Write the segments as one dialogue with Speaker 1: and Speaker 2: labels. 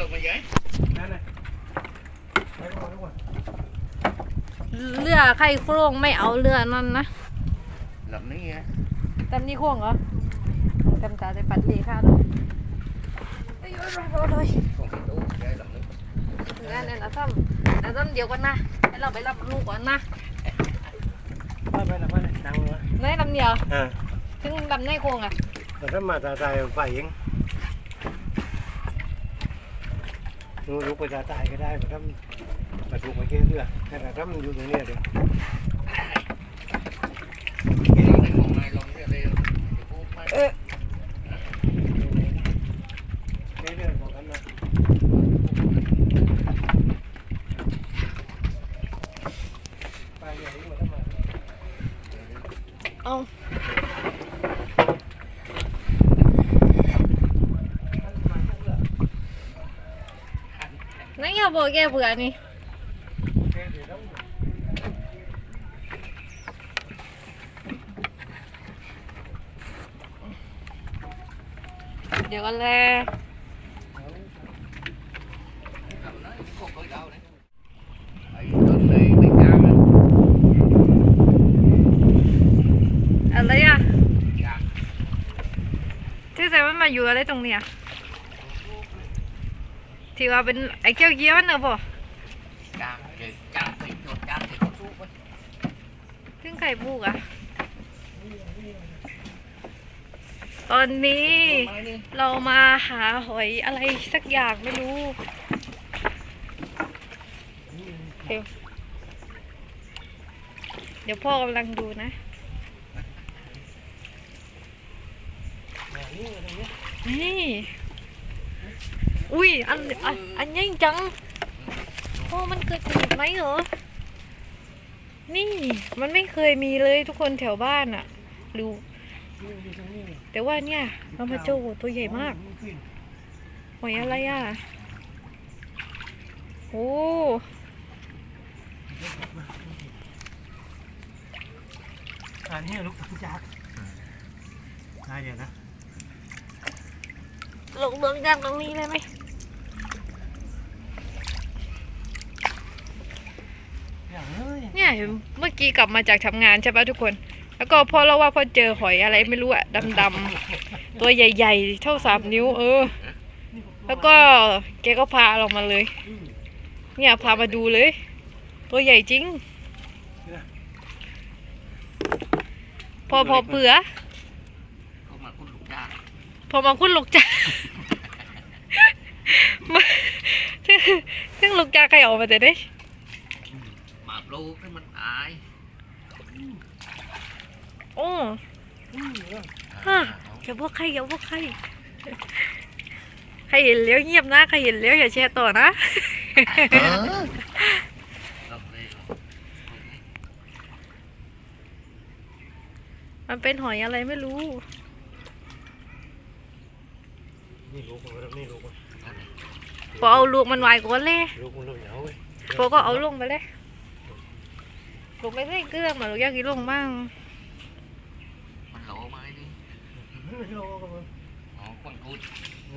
Speaker 1: ลงมาเยอะ
Speaker 2: นั่นน่ะไปก่อนทุกคน
Speaker 3: เรือไข่โครงไม่เอาเรือนั่นนะ
Speaker 1: ลำนี้ฮะ
Speaker 3: ตำนี้โครงเหรอตำตาได้ปัดเลยค่ะเลยเอ้ยโอ้ยโอ้ยโอ้ย
Speaker 1: คงสิตู้ใช่ลำนี้
Speaker 3: งานเนี่ยนะต้อมนะต้อมเดียวกันนะให้เราไปรับลูกก่อนนะ
Speaker 2: ไปไปนะไปนะดังเลย
Speaker 3: ในลำเดียว
Speaker 2: อ่า
Speaker 3: ถึงลำในโครงอะ
Speaker 2: แต่ถ้ามาตาตายไปเองนู ลูกไปตาตายก็ได้แต่ถ้ามาถูกมาเกี่ยเรื่อแต่ถ้ามันอยู่ตรงนี้เดี๋ยว
Speaker 1: เกี่ยวในของนายลงเรื่อยๆเดี๋ยวพูดไม่
Speaker 3: เออ
Speaker 2: เกี่ยเรือบอกกันนะไปอย่างนี้มาทำไม
Speaker 3: เอานั่นอย่าบ อกแกเบื่อนี่
Speaker 2: เกี่ยเรือต้อง
Speaker 3: เดี๋ยวกันเลย
Speaker 1: cầm nó không có đâu đấy ấy tuần này mình cam á
Speaker 3: อะไรอะ
Speaker 1: dạ
Speaker 3: ที่ใส่มันมาอยู่อะไรตรงเนี้ย ที่ว่าเป็นไอ้เกี้ยวเกี้ยวๆเนอะป่ะ
Speaker 1: cam thì cam thì chuột cam thì có thuốc ấy
Speaker 3: ซึ่งไข่บุกอะตอนนี้เรามาหาหอยอะไรสักอย่างไม่รู้เดี๋ยวเดี๋ยวพ่อกำลังดูนะ
Speaker 2: นี่
Speaker 3: อุ้ยอันอันอันยิ่งจังพ่อมันเคยมีไหมเหรอ นี่มันไม่เคยมีเลยทุกคนแถวบ้านอะหรือ
Speaker 2: นี่อยู่ตรงนี้
Speaker 3: แต่ว่าเนี่ยเรามาเจอโหตัวใหญ่มากหอยอะไรอะโอ้
Speaker 2: อันนี้ลูกจักได้เดี๋ยวนะ
Speaker 3: ลงเบื้องจากตรงนี้เลยไหม
Speaker 2: อย่างเอ้ย
Speaker 3: เนี่ยเห็นเมื่อกี้กลับมาจากทำงานใช่ปะทุกคน แล้วก็พอเราว่าพอเจอหอยอะไรไม่รู้อะดำๆตัวใหญ่ๆ เท่าสามนิ้ว เออ แล้วก็แกก็พาเรามาเลย เนี่ยพามาดูเลย ตัวใหญ่จริง พอพอเผื่อ
Speaker 1: không mà con lục ra
Speaker 3: พอมาคุณลูกจ้ามาซึ่งลูกจ้าใครออกมาแต่ได้
Speaker 1: mà lô cái mình ai
Speaker 3: โอ้
Speaker 2: อืมเนอะ
Speaker 3: ฮะอย่าบอกใครอย่าบอกใครใครเห็นแล้วเงียบนะใครเห็นแล้วอย่าแชร์ต่อนะ
Speaker 1: Lộc đây
Speaker 3: มันเป็นหอยอะไรไม่รู้
Speaker 2: นี่ลูกมันนี่ลูกมัน
Speaker 3: พอเอาลูกมันไว้ก่อนเลย
Speaker 2: ลูกมันลูกเหนียวเว้ย
Speaker 3: พอก็เอาลงไปเลยลงไปใส่เกลือมาลูกอยากกินลงบ้าง
Speaker 1: mình lộ mai đi
Speaker 2: ไม่โลกับมัน
Speaker 1: Ồ, con cút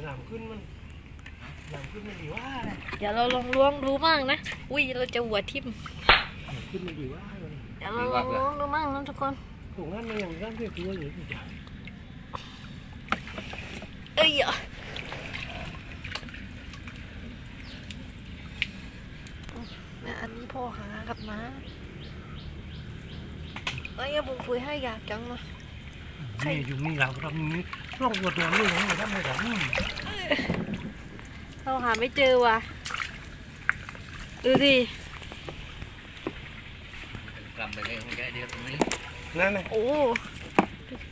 Speaker 2: หนามขึ้นมันหนามขึ้นมันดีว่าเลย
Speaker 3: เดี๋ยวเราลองล้วงดูบ้างนะ อุ้ยเราจะหัวทิ่ม
Speaker 2: หนามขึ้นมันดีว่าเลย
Speaker 3: เดี๋ยวเราลองล้วงดูบ้างนะทุกคน
Speaker 2: ตรงนั้นมันยังร่างเรียบตัวอยู่ที่จ้ะ
Speaker 3: เอ้ยอะเนี่ย อันนี้พ่อหากับน้าเอ้ยผมคุยให้อยากจังเลย
Speaker 2: นี่อยู่นี่เราทำนี้ร่องตัวตัวนี่เราทำไม่ได้อืม
Speaker 3: เราหาไม่เจอว่ะ ดูดิ
Speaker 1: cầm về đây không cái đi không đi
Speaker 2: นั่นไง
Speaker 3: โอ้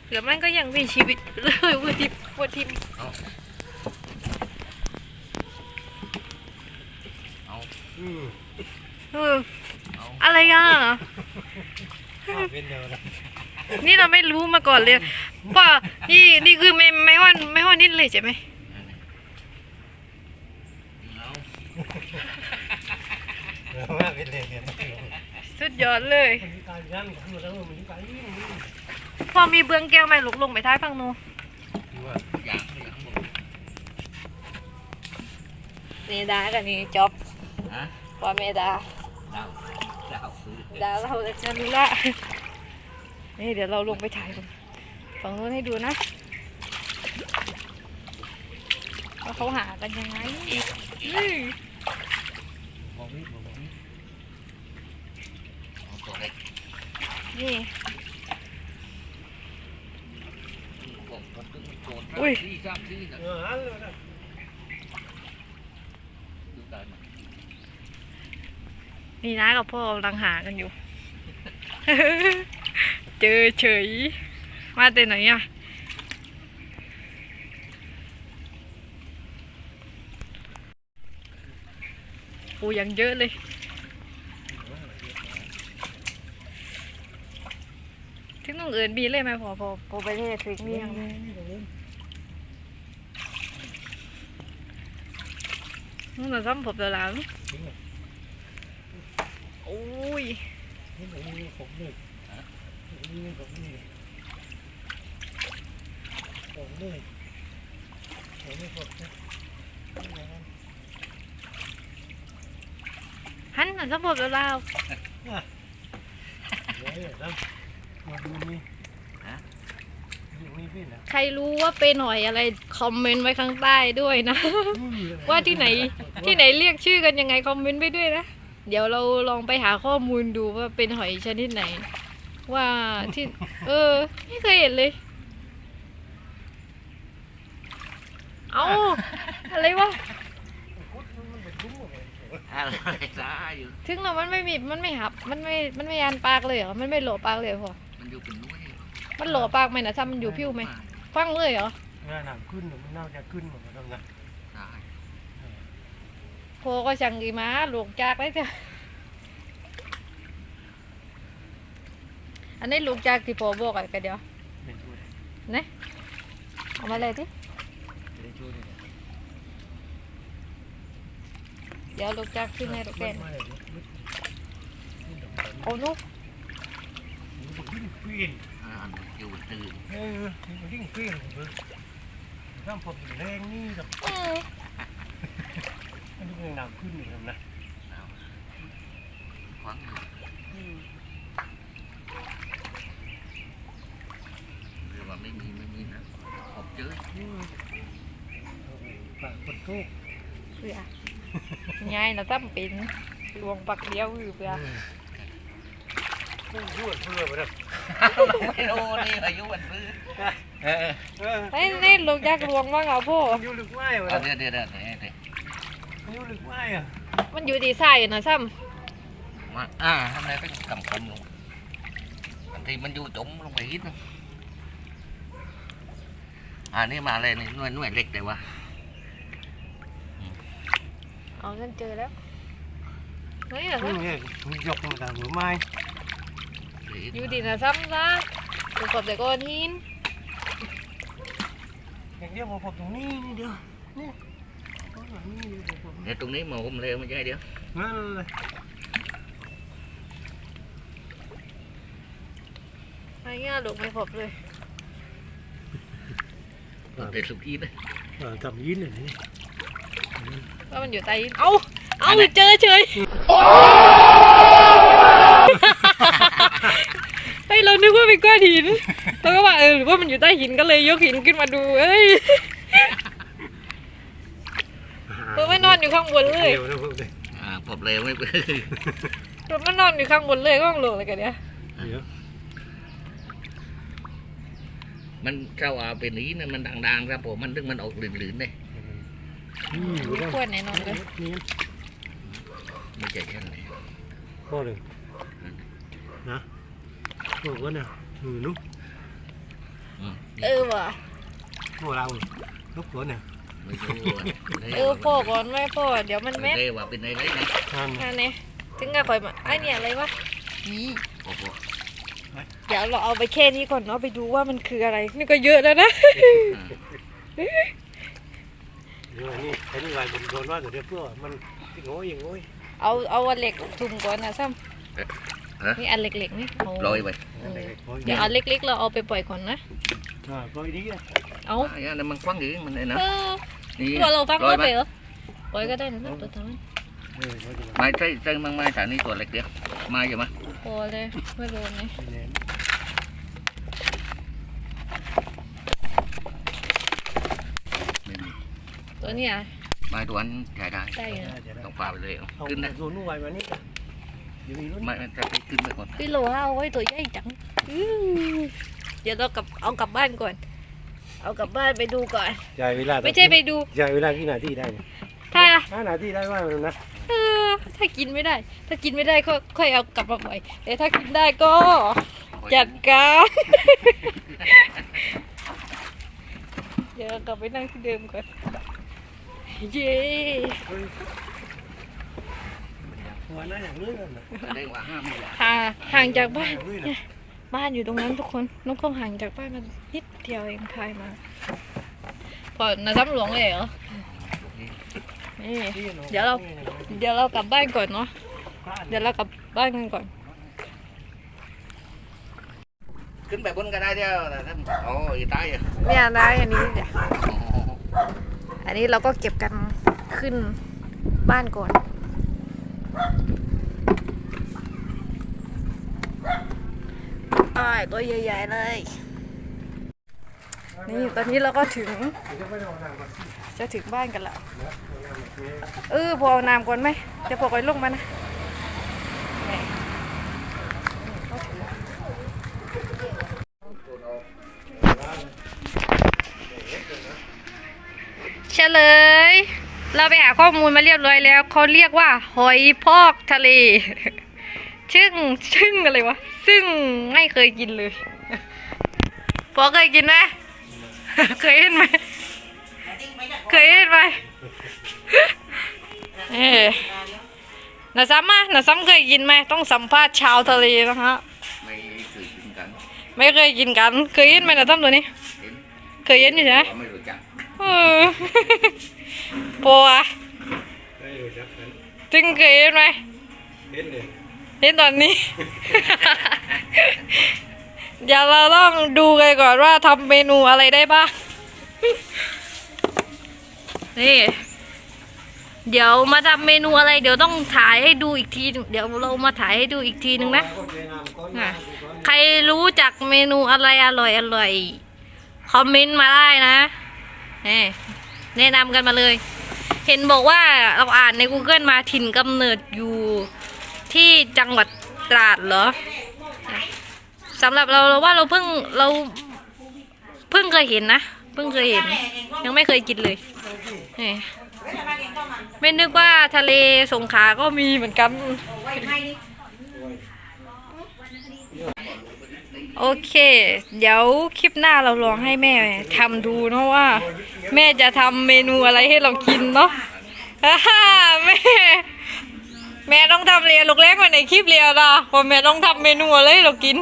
Speaker 3: เดี๋ยวมันก็ยังมีชีวิตเลยวัวทิพวัวทิพ
Speaker 2: อืม
Speaker 3: เออ อะไรอะ
Speaker 2: เป็นเดียวนะ
Speaker 3: นี่เราไม่รู้มาก่อนเลยว่านี่นี่คือไม่ไม่ว่าไม่ว่านิดเลยใช่ไหม
Speaker 1: Đâu
Speaker 2: เออว่าเป็นเลยเนี่ย
Speaker 3: สุดยอดเลย
Speaker 2: มันมีการยันกันหมดแล้วมันมีการยิ่งนี่
Speaker 3: พอมีเบื้องแก้วไหมลุกลงไปท้ายฝั่งนู้น
Speaker 2: ดูว่า
Speaker 1: Dạng thì không được
Speaker 3: เมดากันนี่จอบ
Speaker 1: ฮะ
Speaker 3: ว่าเมดา
Speaker 1: ดาวดาวคือ
Speaker 3: ดาเราจะรู้ละนี่เดี๋ยวเราลงไปถ่ายกันฝั่งนู้นให้ดูนะว่าเขาหากันยังไงอื้อ
Speaker 2: บอกนี่บอกนี่
Speaker 1: เอาตัวเล็ก
Speaker 3: นี่
Speaker 1: ผมผมตึงโจทย์
Speaker 3: อุ้ย
Speaker 1: ที่สามที่ นี่
Speaker 2: นะ
Speaker 3: กับพ่อกำลังหากันอยู่ เจอเฉย มาแต่ไหนอะปูยังเยอะเลยถึงต้องเอินบีเลยไหมพอพอพอไปเทศถึงมียังนู่นน่ะซ้ำผมเดี๋ยวหลัง อ้ย
Speaker 2: นี่นี่ผมนี่นี่ผมนี่ผมนี่ผมนี่ผมนี่
Speaker 3: หันน่ะซ้ำผมเดี๋ยวหลัง
Speaker 2: เดี๋ยวนะมาดูนี่ดูนี่พี่นะ
Speaker 3: ใครรู้ว่าเป็นหน่อยอะไรคอมเมนต์ไว้ข้างใต้ด้วยนะ ว่าที่ไหนที่ไหนเรียกชื่อกันยังไงคอมเมนต์ไปด้วยนะ เดี๋ยวเราลองไปหาข้อมูลดูว่าเป็นหอยชนิดไหน ว่าที่ เออ ไม่เคยเห็นเลย เอาอะไรวะ
Speaker 1: อะไรซาอยู่
Speaker 3: ถึงเรามันไม่มีมันไม่หับ มันไม่มันไม่ยันปากเลยเหรอมันไม่โหลปากเลยเหรอพอ
Speaker 1: มันอยู่เป็นน้อย
Speaker 3: มันโหลปากไหมนะซ้ำมันอยู่ผิวไหมฟังเลยเหรอ
Speaker 2: เวลาหนังขึ้นมันน่าจะขึ้นเหมือนกันนะ
Speaker 1: ได้
Speaker 3: โพก็ช่างดีมาหลวงจากได้จ้ะอันนี้ลูกจากที่โพบอกอะกันเดี๋ยว
Speaker 2: เป็นช่วย
Speaker 3: นะเอามาเลยดิ
Speaker 2: เป็นช่วย
Speaker 3: เดี๋ยวลูกจากขึ้นให้ลูกเป็น
Speaker 2: ไม่เลย
Speaker 3: โอ้นุก
Speaker 2: มันดิ้งปีน
Speaker 1: อ่าอยู่ตื่น
Speaker 2: เออมันดิ้งปีนเลยถ้าผมแรงนี่แบบ
Speaker 3: อืม
Speaker 2: อันนี้ยังหนักขึ้นอยู่นะ
Speaker 1: ขวางอยู่หรือว่าไม่มีไม่มีนะผมเจอ
Speaker 2: ปากคนทุก
Speaker 3: เพื่อไงเราตั้มเป็นลวงปักเดียวอยู่เพื่อ
Speaker 2: พูดพูดเพื่อไปเลย
Speaker 1: ไม่รู้นี่อายุวันพื้นเออ
Speaker 2: เออ
Speaker 3: นี่นี่ลูกจากลวงว่างเอาพ่อ
Speaker 2: อยู่ลึกไม้วะ
Speaker 1: เดี๋ยวเดี๋ยวเดี๋ยวเดี๋ยว เดี๋ยว
Speaker 2: อยู่ลึกไม้อะ
Speaker 3: มันอยู่ดีไส้นะซ้
Speaker 1: มาอ่าทำไมเป็นกำคมลงบางทีมันอยู่จมลงไปฮิตนะอ่านี่มาเลยนี่หน่วยหน่วยเล็กแต่ว่าำ
Speaker 3: เอาฉันเจอแล้วนี่เหรอ
Speaker 2: นี่ไงยกมาทางหัวไม้
Speaker 3: อยู่ดีนะซ้ำซะถูกกับแต่ก้อนหิน
Speaker 2: อย่างเดียวผมตรงนี้นี่เดียวนี่นี่เดียวผม
Speaker 1: เนี่ยตรงนี้มาผมเร็วไม่ใช่เดี๋ยว
Speaker 2: นั่นเลย
Speaker 3: ไอ้เงี้ยลูกไม่ครบเลย
Speaker 1: เด็ดสุกี้เลย
Speaker 2: ทำยินเลยนี่
Speaker 3: ว่ามันอยู่ใต้หินเอ้าเอ้าเจอเฉยเฮ้ยเรานึกว่าเป็นก้อนหินเราก็ว่าเออหรือว่ามันอยู่ใต้หินก็เลยยกหินขึ้นมาดูเอ้ยเออไม่นอนอยู่ข้างบนเลย
Speaker 2: เดียวนะพวกนี้
Speaker 1: อ่าผมเร็วไม่เป็น
Speaker 3: รถมันนอนอยู่ข้างบนเลยก็ห้องโหลเลยกันเนี่ย
Speaker 2: เดี๋ยว
Speaker 1: มันเจ้าเอาเป็นนี้นะมันดังๆครับผมมันถึงมันออกหลื่นๆเลย
Speaker 2: นี่อยู่แล้ว
Speaker 3: ควรแน่นอนเลย
Speaker 2: นี่
Speaker 1: ไม่ใช่แค่ไหน
Speaker 2: พอเลยนะบอกว่าเนี่ยมือนุ๊ก
Speaker 1: อืม
Speaker 3: เออว่ะ
Speaker 2: พวกเราลูกหัวเนี่ย
Speaker 1: ไม่รู้ว่า
Speaker 3: เออพ่อก่อนไม่พ่อเดี๋ยวมันแม่น
Speaker 1: เรียกว่าเป็นอะไรนะ
Speaker 2: นั่น
Speaker 3: อันนี้ถึงกับคอยมาไอ้เนี่ยอะไรวะอี
Speaker 1: โอ้โห
Speaker 3: เดี๋ยวเราเอาไปแค่นี้ก่อนเนาะไปดูว่ามันคืออะไร นี่ก็เยอะแล้วนะ
Speaker 2: เดี๋ยวนี่ไอ้นี่ลายบนโดนว่าเดี๋ยวเพื่อมันโง่ยังโง่ย
Speaker 3: เอาเอาอันเหล็กถุงก่อนนะซ้ำนี่อันเล็กๆนี่เอา
Speaker 1: ลอยไป
Speaker 3: เออเดี๋ยวอันเล็กๆ เราเอาไปปล่อยก่อนนะ
Speaker 2: อ่าปล่อยดีอะ
Speaker 3: เอา
Speaker 1: อันนั้นมันคว้างอยู่มันเลยนะ
Speaker 3: เออ
Speaker 1: นี่
Speaker 3: ตัวเราฟัง
Speaker 1: ลอย
Speaker 3: ก็
Speaker 1: ไป
Speaker 3: ไปเหรอปล่อยก็ได้นะตัวทั้ง
Speaker 2: เออเขาจะ
Speaker 1: ไม่ใช่ใช่มั้งไม่ฐานนี้ตัวเล็กเดียวมาอยู่มั้ย
Speaker 3: พอเลยไม่โดนเลย
Speaker 2: มาเนี่ย
Speaker 1: ไม่มี
Speaker 3: ตัวเนี้ย
Speaker 1: ไม้ตัวนั้นใช้ได้
Speaker 3: ได้อยู่นะ
Speaker 2: จะได้
Speaker 1: ต้องฝ่าไปเลยเอา
Speaker 2: เอา
Speaker 1: ขึ้นนะ
Speaker 2: ดูนู่นไว้มานี่เดี๋ยวมีรุ่น
Speaker 1: ไม่จะไปขึ้นไปก่อน
Speaker 3: พี่โลเอาไว้ตัวใหญ่จังอื้อ เดี๋ยวเรากลับเอากลับบ้านก่อน เอากลับบ้านไปดูก่อน
Speaker 2: ใช้เวลา
Speaker 3: ไม่ใช่ไปดู
Speaker 2: ใช้เวลากี่นาทีได้เนี่ย
Speaker 3: ถ้า
Speaker 2: ห้านาทีได้ว่ามันนะ
Speaker 3: เออถ้ากินไม่ได้ ถ้ากินไม่ได้ก็ค่อยเอากลับมาใหม่แต่ถ้ากินได้ก็จัดการเดี๋ยวกลับไปนั่งที่เดิมก่อนเย้
Speaker 2: หัวหน้าอย่างนี้นั่นนะ
Speaker 1: แสดงว่าห้ามไม่ได้
Speaker 3: ห่างห่างจากบ้าน
Speaker 2: อย่างนี้นะ
Speaker 3: บ้านอยู่ตรงนั้นทุกคนน้องก็ห่างจากบ้านมันนิดเดียวเองพายมาพอนาซ้ำหลวงเลยเหรอนี่เดี๋ยวเรา เดี๋ยวเรากลับบ้านก่อนเนาะเดี๋ยวเรากลับบ้านกันก่อน
Speaker 1: ขึ้นไปบนก็ได้เดียวแต่ท่านโอ้ยตายอะ
Speaker 3: เนี่ยได้อันนี้เดี๋ยวอันนี้เราก็เก็บกันขึ้นบ้านก่อน อ้ายตัวใหญ่ๆเลย นี่ตอนนี้เราก็ถึง จะถึงบ้านกันแล้ว เออพอเอาน้ำก่อนไหมเดี๋ยวพอก่อนลงมานะเฉลย เราไปหาข้อมูลมาเรียบร้อยแล้ว เขาเรียกว่า หอยพอกทะเล ซึ่งซึ่งอะไรวะ ซึ่งไม่เคยกินเลยพอเคยกินไหมเคยเห็นไหมเคยเห็นไหมเอ๊ะนาซ้ำอะนาซ้ำเคยกินไหมต้องสัมภาษณ์ชาวทะเลนะฮะ
Speaker 1: ไม่เคยกินกัน
Speaker 3: ไม่เคยกินกัน เคยเห็นไหมนาซ้ำตัวนี้
Speaker 1: เห็น
Speaker 3: เคยเห็นอยู่ใช่ไหม
Speaker 1: ว่าไม่รู้จัก
Speaker 3: เออโปอะ
Speaker 2: ได้เลยครับนั้น
Speaker 3: จึงเคยเห็นไหม
Speaker 2: เห็นเลย
Speaker 3: เห็นตอนนี้ เดี๋ยวเราต้องดูกันก่อนว่าทำเมนูอะไรได้บ้าง นี่ เดี๋ยวมาทำเมนูอะไร เดี๋ยวต้องถ่ายให้ดูอีกที เดี๋ยวเรามาถ่ายให้ดูอีกทีนึงนะอะใครรู้จักเมนูอะไรอร่อยอร่อยคอมเมนต์มาได้นะนี่แนะนำกันมาเลย เห็นบอกว่าเราอ่านใน Google มาถิ่นกำเนิดอยู่ ที่จังหวัดตราดเหรอสำหรับเราเราว่าเราเพิ่งเราเพิ่งเคยเห็นนะเพิ่งเคยเห็น ยังไม่เคยกินเลยนี่ไม่นึกว่าทะเลสงขาก็มีเหมือนกัน โอเค เดี๋ยวคลิปหน้าเราลองให้แม่ทำดูเนาะว่า แม่จะทำเมนูอะไรให้เรากินเนาะแม่ แม่ต้องทำเรียลูกเล็กมาในคลิปเรียนะพอแม่ต้องทำเมนูอะไรเรากิน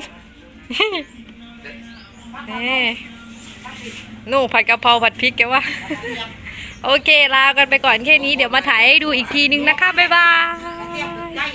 Speaker 3: นี่นู่ผัดกะเพราผัดพริกแกว่า โอเคลากันไปก่อนแค่นี้เดี๋ยวมาถ่ายให้ดูอีกทีนึงนะคะ บ๊ายบาย